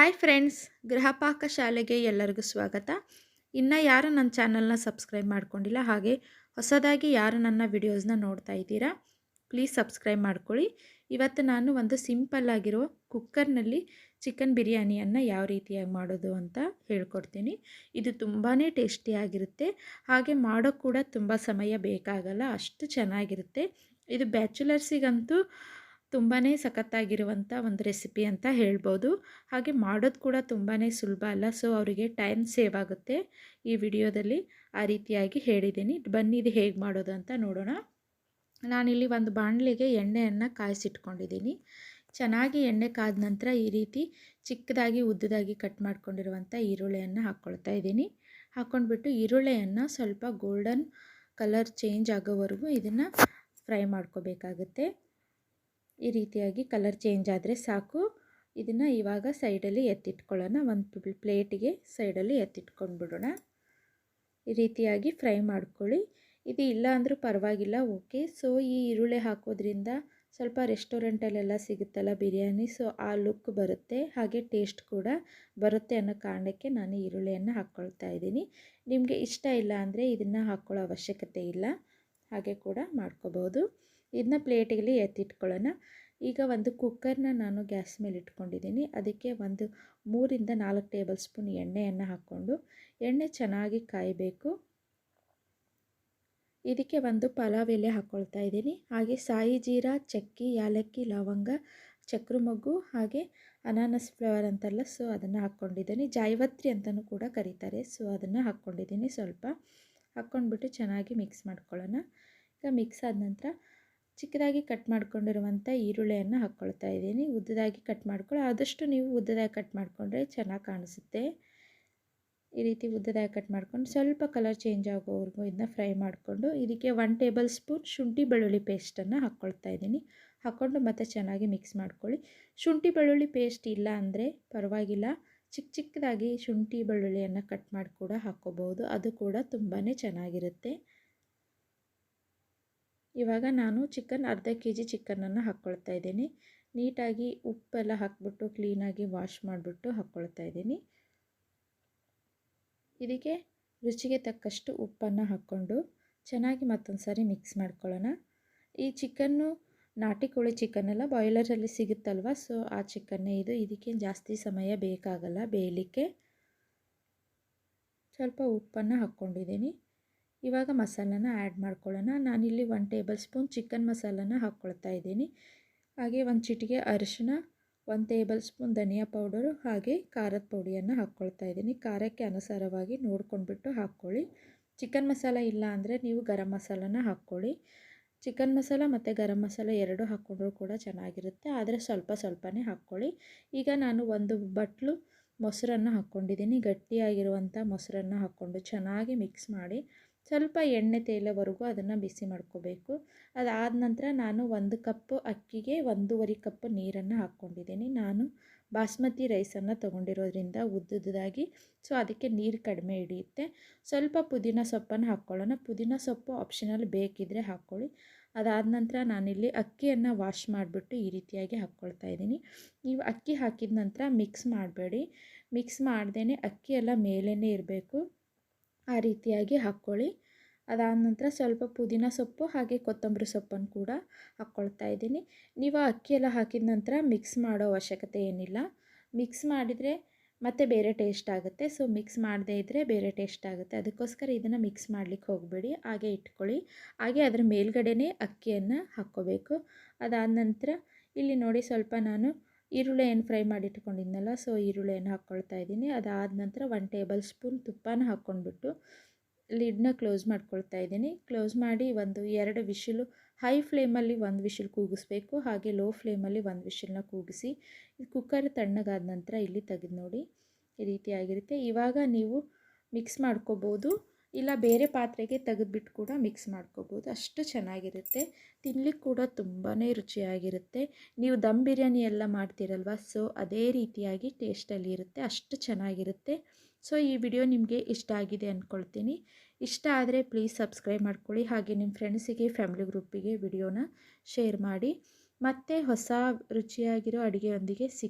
Hi friends Gruhapaka ಶಾಲೆಗೆ ಎಲ್ಲರಿಗೂ ಸ್ವಾಗತ. ಇನ್ನು ಯಾರು ನನ್ನ ಚಾನಲ್ನ ಸಬ್ಸ್ಕ್ರೈಬ್ ಮಾಡ್ಕೊಂಡಿಲ್ಲ, ಹಾಗೆ ಹೊಸದಾಗಿ ಯಾರು ನನ್ನ ವಿಡಿಯೋಸ್ನ ನೋಡ್ತಾ ಇದ್ದೀರಾ ಪ್ಲೀಸ್ ಸಬ್ಸ್ಕ್ರೈಬ್ ಮಾಡ್ಕೊಳ್ಳಿ. ಇವತ್ತು ನಾನು ಒಂದು ಸಿಂಪಲ್ ಆಗಿರೋ ಕುಕ್ಕರ್ನಲ್ಲಿ ಚಿಕನ್ ಬಿರಿಯಾನಿಯನ್ನು ಯಾವ ರೀತಿಯಾಗಿ ಮಾಡೋದು ಅಂತ ಹೇಳ್ಕೊಡ್ತೀನಿ. ಇದು ತುಂಬಾ ಟೇಸ್ಟಿಯಾಗಿರುತ್ತೆ ಹಾಗೆ ಮಾಡೋ ಕೂಡ ತುಂಬ ಸಮಯ ಬೇಕಾಗಲ್ಲ, ಅಷ್ಟು ಚೆನ್ನಾಗಿರುತ್ತೆ. ಇದು ಬ್ಯಾಚುಲರ್ಸಿಗಂತೂ ತುಂಬಾ ಸಖತ್ತಾಗಿರುವಂಥ ಒಂದು ರೆಸಿಪಿ ಅಂತ ಹೇಳ್ಬೋದು. ಹಾಗೆ ಮಾಡೋದು ಕೂಡ ತುಂಬಾ ಸುಲಭ ಅಲ್ಲ, ಸೊ ಅವರಿಗೆ ಟೈಮ್ ಸೇವ್ ಆಗುತ್ತೆ. ಈ ವಿಡಿಯೋದಲ್ಲಿ ಆ ರೀತಿಯಾಗಿ ಹೇಳಿದ್ದೀನಿ. ಬನ್ನಿ ಇದು ಹೇಗೆ ಮಾಡೋದು ಅಂತ ನೋಡೋಣ. ನಾನಿಲ್ಲಿ ಒಂದು ಬಾಣಲಿಗೆ ಎಣ್ಣೆಯನ್ನು ಕಾಯಿಸಿಟ್ಕೊಂಡಿದ್ದೀನಿ. ಚೆನ್ನಾಗಿ ಎಣ್ಣೆ ಕಾದ ನಂತರ ಈ ರೀತಿ ಚಿಕ್ಕದಾಗಿ ಉದ್ದದಾಗಿ ಕಟ್ ಮಾಡ್ಕೊಂಡಿರುವಂಥ ಈರುಳ್ಳಿಯನ್ನು ಹಾಕ್ಕೊಳ್ತಾ ಇದ್ದೀನಿ. ಹಾಕ್ಕೊಂಡ್ಬಿಟ್ಟು ಈರುಳ್ಳಿಯನ್ನು ಸ್ವಲ್ಪ ಗೋಲ್ಡನ್ ಕಲರ್ ಚೇಂಜ್ ಆಗೋವರೆಗೂ ಇದನ್ನು ಫ್ರೈ ಮಾಡ್ಕೋಬೇಕಾಗುತ್ತೆ. ಈ ರೀತಿಯಾಗಿ ಕಲರ್ ಚೇಂಜ್ ಆದರೆ ಸಾಕು. ಇದನ್ನು ಇವಾಗ ಸೈಡಲ್ಲಿ ಎತ್ತಿಟ್ಕೊಳ್ಳೋಣ. ಒಂದು ಪ್ಲೇಟಿಗೆ ಸೈಡಲ್ಲಿ ಎತ್ತಿಟ್ಕೊಂಡ್ಬಿಡೋಣ. ಈ ರೀತಿಯಾಗಿ ಫ್ರೈ ಮಾಡ್ಕೊಳ್ಳಿ. ಇದು ಇಲ್ಲ ಅಂದರೂ ಪರವಾಗಿಲ್ಲ ಓಕೆ ಸೊ ಈ ಈರುಳ್ಳಿ ಹಾಕೋದ್ರಿಂದ ಸ್ವಲ್ಪ ರೆಸ್ಟೋರೆಂಟಲ್ಲೆಲ್ಲ ಸಿಗುತ್ತಲ್ಲ ಬಿರಿಯಾನಿ ಸೊ ಆ ಲುಕ್ ಬರುತ್ತೆ, ಹಾಗೆ ಟೇಸ್ಟ್ ಕೂಡ ಬರುತ್ತೆ ಅನ್ನೋ ಕಾರಣಕ್ಕೆ ನಾನು ಈರುಳ್ಳಿಯನ್ನು ಹಾಕ್ಕೊಳ್ತಾ ಇದ್ದೀನಿ. ನಿಮಗೆ ಇಷ್ಟ ಇಲ್ಲ ಅಂದರೆ ಇದನ್ನು ಹಾಕ್ಕೊಳ್ಳೋ ಅವಶ್ಯಕತೆ ಇಲ್ಲ. ಹಾಗೆ ಕೂಡ ಮಾಡ್ಕೋಬೋದು. ಇದನ್ನ ಪ್ಲೇಟಿಗೆ ಎತ್ತಿಟ್ಕೊಳ್ಳೋಣ. ಈಗ ಒಂದು ಕುಕ್ಕರ್ನ ನಾನು ಗ್ಯಾಸ್ ಮೇಲೆ ಇಟ್ಕೊಂಡಿದ್ದೀನಿ. ಅದಕ್ಕೆ ಒಂದು ಮೂರಿಂದ ನಾಲ್ಕು ಟೇಬಲ್ ಸ್ಪೂನ್ ಎಣ್ಣೆಯನ್ನು ಹಾಕ್ಕೊಂಡು, ಎಣ್ಣೆ ಚೆನ್ನಾಗಿ ಕಾಯಬೇಕು. ಇದಕ್ಕೆ ಒಂದು ಪಲಾವ್ ಎಲೆ ಹಾಕ್ಕೊಳ್ತಾ ಇದ್ದೀನಿ. ಹಾಗೆ ಸಾಯಿ ಜೀರಾ, ಚಕ್ಕಿ, ಯಾಲಕ್ಕಿ, ಲವಂಗ ಚಕ್ರ ಮೊಗ್ಗು ಹಾಗೆ ಅನಾನಸ್ ಫ್ಲವರ್ ಅಂತಲ್ಲ, ಸೊ ಅದನ್ನು ಹಾಕ್ಕೊಂಡಿದ್ದೀನಿ. ಜಾಯವತ್ರಿ ಅಂತಲೂ ಕೂಡ ಕರೀತಾರೆ. ಸೊ ಅದನ್ನು ಹಾಕ್ಕೊಂಡಿದ್ದೀನಿ ಸ್ವಲ್ಪ. ಹಾಕ್ಕೊಂಡ್ಬಿಟ್ಟು ಚೆನ್ನಾಗಿ ಮಿಕ್ಸ್ ಮಾಡ್ಕೊಳ್ಳೋಣ. ಈಗ ಮಿಕ್ಸ್ ಆದ ನಂತರ ಚಿಕ್ಕದಾಗಿ ಕಟ್ ಮಾಡ್ಕೊಂಡಿರುವಂಥ ಈರುಳ್ಳಿಯನ್ನು ಹಾಕ್ಕೊಳ್ತಾ ಇದ್ದೀನಿ. ಉದ್ದದಾಗಿ ಕಟ್ ಮಾಡ್ಕೊಳ್ಳಿ, ಆದಷ್ಟು ನೀವು ಉದ್ದದಾಗಿ ಕಟ್ ಮಾಡಿಕೊಂಡ್ರೆ ಚೆನ್ನಾಗಿ ಕಾಣಿಸುತ್ತೆ. ಈ ರೀತಿ ಉದ್ದದಾಗಿ ಕಟ್ ಮಾಡ್ಕೊಂಡು ಸ್ವಲ್ಪ ಕಲರ್ ಚೇಂಜ್ ಆಗೋವರೆಗೂ ಇದನ್ನ ಫ್ರೈ ಮಾಡಿಕೊಂಡು ಇದಕ್ಕೆ ಒನ್ ಟೇಬಲ್ ಸ್ಪೂನ್ ಶುಂಠಿ ಬೆಳ್ಳುಳ್ಳಿ ಪೇಸ್ಟನ್ನು ಹಾಕ್ಕೊಳ್ತಾ ಇದ್ದೀನಿ. ಹಾಕ್ಕೊಂಡು ಮತ್ತೆ ಚೆನ್ನಾಗಿ ಮಿಕ್ಸ್ ಮಾಡ್ಕೊಳ್ಳಿ. ಶುಂಠಿ ಬೆಳ್ಳುಳ್ಳಿ ಪೇಸ್ಟ್ ಇಲ್ಲ ಅಂದರೆ ಪರವಾಗಿಲ್ಲ. ಚಿಕ್ಕ ಚಿಕ್ಕದಾಗಿ ಶುಂಠಿ ಬೆಳ್ಳುಳ್ಳಿಯನ್ನು ಕಟ್ ಮಾಡಿ ಕೂಡ ಹಾಕ್ಕೋಬೋದು ಅದು ಕೂಡ ತುಂಬಾ ಚೆನ್ನಾಗಿರುತ್ತೆ. ಇವಾಗ ನಾನು ಚಿಕನ್, ಅರ್ಧ ಕೆ ಜಿ ಚಿಕನನ್ನು ಹಾಕ್ಕೊಳ್ತಾ ಇದ್ದೀನಿ. ನೀಟಾಗಿ ಉಪ್ಪೆಲ್ಲ ಹಾಕ್ಬಿಟ್ಟು, ಕ್ಲೀನಾಗಿ ವಾಶ್ ಮಾಡಿಬಿಟ್ಟು ಹಾಕ್ಕೊಳ್ತಾ ಇದ್ದೀನಿ. ಇದಕ್ಕೆ ರುಚಿಗೆ ತಕ್ಕಷ್ಟು ಉಪ್ಪನ್ನು ಹಾಕ್ಕೊಂಡು ಚೆನ್ನಾಗಿ ಮತ್ತೊಂದು ಸಾರಿ ಮಿಕ್ಸ್ ಮಾಡ್ಕೊಳ್ಳೋಣ. ಈ ಚಿಕನ್ನು ನಾಟಿ ಕೋಳಿ ಚಿಕನ್ನೆಲ್ಲ ಬಾಯ್ಲರಲ್ಲಿ ಸಿಗುತ್ತಲ್ವ? ಸೊ ಆ ಚಿಕನ್ನೇ ಇದು. ಇದಕ್ಕೆ ಜಾಸ್ತಿ ಸಮಯ ಬೇಕಾಗಲ್ಲ. ಬೇಯಲಿಕ್ಕೆ ಸ್ವಲ್ಪ ಉಪ್ಪನ್ನು ಹಾಕ್ಕೊಂಡಿದ್ದೀನಿ. ಇವಾಗ ಮಸಾಲನ ಆ್ಯಡ್ ಮಾಡ್ಕೊಳ್ಳೋಣ. ನಾನಿಲ್ಲಿ ಒನ್ ಟೇಬಲ್ ಸ್ಪೂನ್ ಚಿಕನ್ ಮಸಾಲನ ಹಾಕ್ಕೊಳ್ತಾ ಇದ್ದೀನಿ. ಹಾಗೆ ಒಂದು ಚಿಟಿಗೆ ಅರಿಶಿನ ಒಂದು ಟೇಬಲ್ ಸ್ಪೂನ್ ಧನಿಯಾ ಪೌಡರು ಹಾಗೆ ಖಾರದ ಪುಡಿಯನ್ನು ಹಾಕ್ಕೊಳ್ತಾ ಇದ್ದೀನಿ. ಖಾರಕ್ಕೆ ಅನುಸಾರವಾಗಿ ನೋಡ್ಕೊಂಡ್ಬಿಟ್ಟು ಹಾಕ್ಕೊಳ್ಳಿ. ಚಿಕನ್ ಮಸಾಲ ಇಲ್ಲ ಅಂದರೆ ನೀವು ಗರಂ ಮಸಾಲನ ಹಾಕ್ಕೊಳ್ಳಿ. ಚಿಕನ್ ಮಸಾಲ ಮತ್ತು ಗರಂ ಮಸಾಲ ಎರಡು ಹಾಕ್ಕೊಂಡ್ರೂ ಕೂಡ ಚೆನ್ನಾಗಿರುತ್ತೆ. ಆದರೆ ಸ್ವಲ್ಪ ಸ್ವಲ್ಪನೇ ಹಾಕ್ಕೊಳ್ಳಿ. ಈಗ ನಾನು ಒಂದು ಬಟ್ಲು ಮೊಸರನ್ನು ಹಾಕ್ಕೊಂಡಿದ್ದೀನಿ ಗಟ್ಟಿಯಾಗಿರುವಂಥ ಮೊಸರನ್ನು ಹಾಕ್ಕೊಂಡು ಚೆನ್ನಾಗಿ ಮಿಕ್ಸ್ ಮಾಡಿ ಸ್ವಲ್ಪ ಎಣ್ಣೆ ತೇಲವರೆಗೂ ಅದನ್ನು ಬಿಸಿ ಮಾಡ್ಕೋಬೇಕು. ಅದಾದ ನಂತರ ನಾನು ಒಂದು ಕಪ್ಪು ಅಕ್ಕಿಗೆ ಒಂದೂವರೆ ಕಪ್ ನೀರನ್ನು ಹಾಕ್ಕೊಂಡಿದ್ದೀನಿ ನಾನು ಬಾಸ್ಮತಿ ರೈಸನ್ನು ತೊಗೊಂಡಿರೋದ್ರಿಂದ ಉದ್ದುದ್ದಾಗಿ ಸೊ, ಅದಕ್ಕೆ ನೀರು ಕಡಿಮೆ ಹಿಡಿಯುತ್ತೆ. ಸ್ವಲ್ಪ ಪುದೀನ ಸೊಪ್ಪನ್ನು ಹಾಕ್ಕೊಳ್ಳೋಣ. ಪುದೀನ ಸೊಪ್ಪು ಆಪ್ಷನಲ್ ಬೇಕಿದ್ದರೆ ಹಾಕ್ಕೊಳ್ಳಿ. ಅದಾದ ನಂತರ ನಾನಿಲ್ಲಿ ಅಕ್ಕಿಯನ್ನು ವಾಶ್ ಮಾಡಿಬಿಟ್ಟು ಈ ರೀತಿಯಾಗಿ ಹಾಕ್ಕೊಳ್ತಾ ಇದ್ದೀನಿ. ನೀವು ಅಕ್ಕಿ ಹಾಕಿದ ನಂತರ ಮಿಕ್ಸ್ ಮಾಡಬೇಡಿ. ಮಿಕ್ಸ್ ಮಾಡ್ದೇ ಅಕ್ಕಿ ಎಲ್ಲ ಮೇಲೇ ಇರಬೇಕು. ಆ ರೀತಿಯಾಗಿ ಹಾಕ್ಕೊಳ್ಳಿ. ಅದಾದ ನಂತರ ಸ್ವಲ್ಪ ಪುದೀನ ಸೊಪ್ಪು ಹಾಗೆ ಕೊತ್ತಂಬರಿ ಸೊಪ್ಪನ್ನು ಕೂಡ ಹಾಕ್ಕೊಳ್ತಾ ಇದ್ದೀನಿ. ನೀವು ಅಕ್ಕಿ ಎಲ್ಲ ಹಾಕಿದ ನಂತರ ಮಿಕ್ಸ್ ಮಾಡೋ ಅವಶ್ಯಕತೆ ಏನಿಲ್ಲ. ಮಿಕ್ಸ್ ಮಾಡಿದರೆ ಮತ್ತೆ ಬೇರೆ ಟೇಸ್ಟ್ ಆಗುತ್ತೆ. ಸೊ ಮಿಕ್ಸ್ ಮಾಡದೇ ಇದ್ದರೆ ಬೇರೆ ಟೇಸ್ಟ್ ಆಗುತ್ತೆ. ಅದಕ್ಕೋಸ್ಕರ ಇದನ್ನು ಮಿಕ್ಸ್ ಮಾಡಲಿಕ್ಕೆ ಹೋಗಬೇಡಿ. ಹಾಗೆ ಇಟ್ಕೊಳ್ಳಿ. ಹಾಗೆ ಅದರ ಮೇಲ್ಗಡೆನೇ ಅಕ್ಕಿಯನ್ನು ಹಾಕ್ಕೋಬೇಕು. ಅದಾದ ನಂತರ ಇಲ್ಲಿ ನೋಡಿ ಸ್ವಲ್ಪ ನಾನು ಈರುಳ್ಳಿ ಏನು ಫ್ರೈ ಮಾಡಿ ಇಟ್ಕೊಂಡಿದ್ನಲ್ಲ ಸೊ ಈರುಳ್ಳಿಯನ್ನು ಹಾಕ್ಕೊಳ್ತಾ ಇದ್ದೀನಿ. ಅದಾದ ನಂತರ ಒನ್ ಟೇಬಲ್ ಸ್ಪೂನ್ ತುಪ್ಪನ ಹಾಕ್ಕೊಂಡ್ಬಿಟ್ಟು ಲಿಡ್ನ ಕ್ಲೋಸ್ ಮಾಡ್ಕೊಳ್ತಾ ಇದ್ದೀನಿ. ಕ್ಲೋಸ್ ಮಾಡಿ ಒಂದು ಎರಡು ವಿಶಿಲು ಹೈ ಫ್ಲೇಮಲ್ಲಿ ಒಂದು ವಿಶಿಲ್ ಕೂಗಿಸ್ಬೇಕು, ಹಾಗೆ ಲೋ ಫ್ಲೇಮಲ್ಲಿ ಒಂದು ವಿಶಿಲ್ನ ಕೂಗಿಸಿ ಕುಕ್ಕರ್ ತಣ್ಣಗಾದ ನಂತರ ಇಲ್ಲಿ ತೆಗೆದು ನೋಡಿ ಈ ರೀತಿಯಾಗಿರುತ್ತೆ ಇವಾಗ ನೀವು ಮಿಕ್ಸ್ ಮಾಡ್ಕೋಬೋದು, ಇಲ್ಲ ಬೇರೆ ಪಾತ್ರೆಗೆ ತೆಗೆದುಬಿಟ್ಟು ಕೂಡ ಮಿಕ್ಸ್ ಮಾಡ್ಕೋಬೋದು. ಅಷ್ಟು ಚೆನ್ನಾಗಿರುತ್ತೆ. ತಿನ್ನಲಿಕ್ಕೆ ಕೂಡ ತುಂಬಾ ರುಚಿಯಾಗಿರುತ್ತೆ. ನೀವು ದಮ್ ಬಿರಿಯಾನಿ ಎಲ್ಲ ಮಾಡ್ತೀರಲ್ವ, ಸೊ ಅದೇ ರೀತಿಯಾಗಿ ಟೇಸ್ಟಲ್ಲಿ ಇರುತ್ತೆ. ಅಷ್ಟು ಚೆನ್ನಾಗಿರುತ್ತೆ. ಸೊ, ಈ ವಿಡಿಯೋ ನಿಮಗೆ ಇಷ್ಟ ಆಗಿದೆ ಅಂದ್ಕೊಳ್ತೀನಿ ಇಷ್ಟ ಆದರೆ ಪ್ಲೀಸ್ ಸಬ್ಸ್ಕ್ರೈಬ್ ಮಾಡ್ಕೊಳ್ಳಿ. ಹಾಗೆ ನಿಮ್ಮ ಫ್ರೆಂಡ್ಸಿಗೆ, ಫ್ಯಾಮಿಲಿ ಗ್ರೂಪಿಗೆ ವಿಡಿಯೋನ ಶೇರ್ ಮಾಡಿ. ಮತ್ತೆ ಹೊಸ ರುಚಿಯಾಗಿರೋ ಅಡುಗೆಯೊಂದಿಗೆ ಸಿಕ್